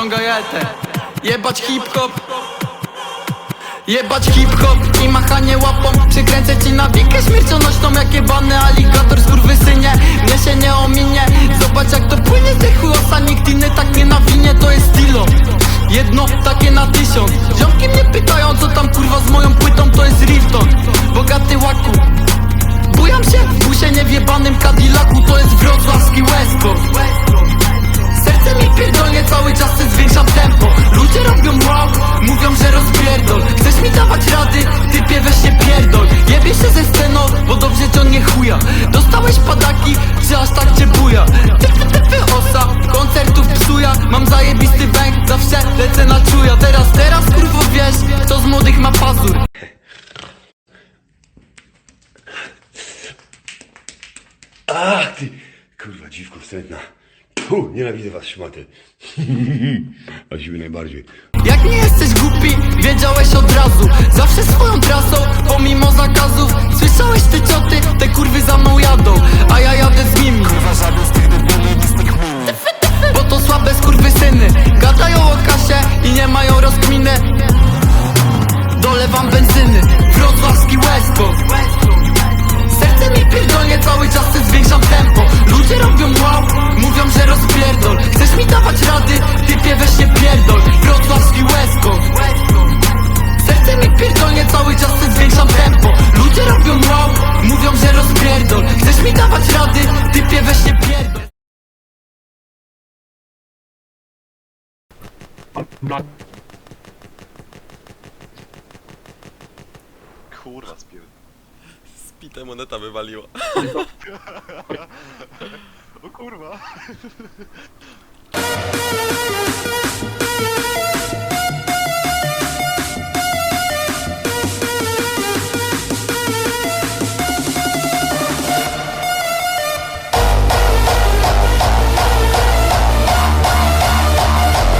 ściągaj etę Jebać hip-hop. Jebać hip-hop i machanie łapą. Przykręcę ci na wikę śmiercionośną Jak jebany aligator skurwysynie Mnie się nie ominie. Zobacz jak to płynie z tych chłosa Nikt inny tak nie nawinie, to jest stilo Jedno takie na tysiąc. Ziomki mnie pytają co tam kurwa z moją płytą. To jest Rifton, bogaty łaku. Bujam się w busie niewjebanym Cadillacu. To jest wrocławski West Coast. Serce mi pierdolnie, cały czas se zwiększam tempo. Ludzie robią wow, mówią, że rozpierdol. Chcesz mi dawać rady? Typie weź się pierdol. Jebie się ze sceną, bo dobrze to nie chuja. Dostałeś padaki, czy aż tak cię buja? Typy, typy osa, koncertów psuja. Mam zajebisty bęk, zawsze lecę na czuja. Teraz, teraz kurwo wiesz, kto z młodych ma pazur. Ach ty, kurwa dziwko wstrętna. Fu, nienawidzę was szmaty. A siły najbardziej. Jak nie jesteś głupi, wiedziałeś od razu. Zawsze swoją trasą, pomimo zakazów. Słyszałeś te cioty, te kurwy za mną jadą A ja jadę z nimi. Bo to słabe skurwysyny Gadają o kasie i nie mają rozkminy. Dolewam benzyny, wrocławski West Coast. Serce mi pierdolnie, cały czas zwiększam tempo zdrady Typie weź nie pierdol Kurwa spierd... Spite moneta wywaliło. O kurwa!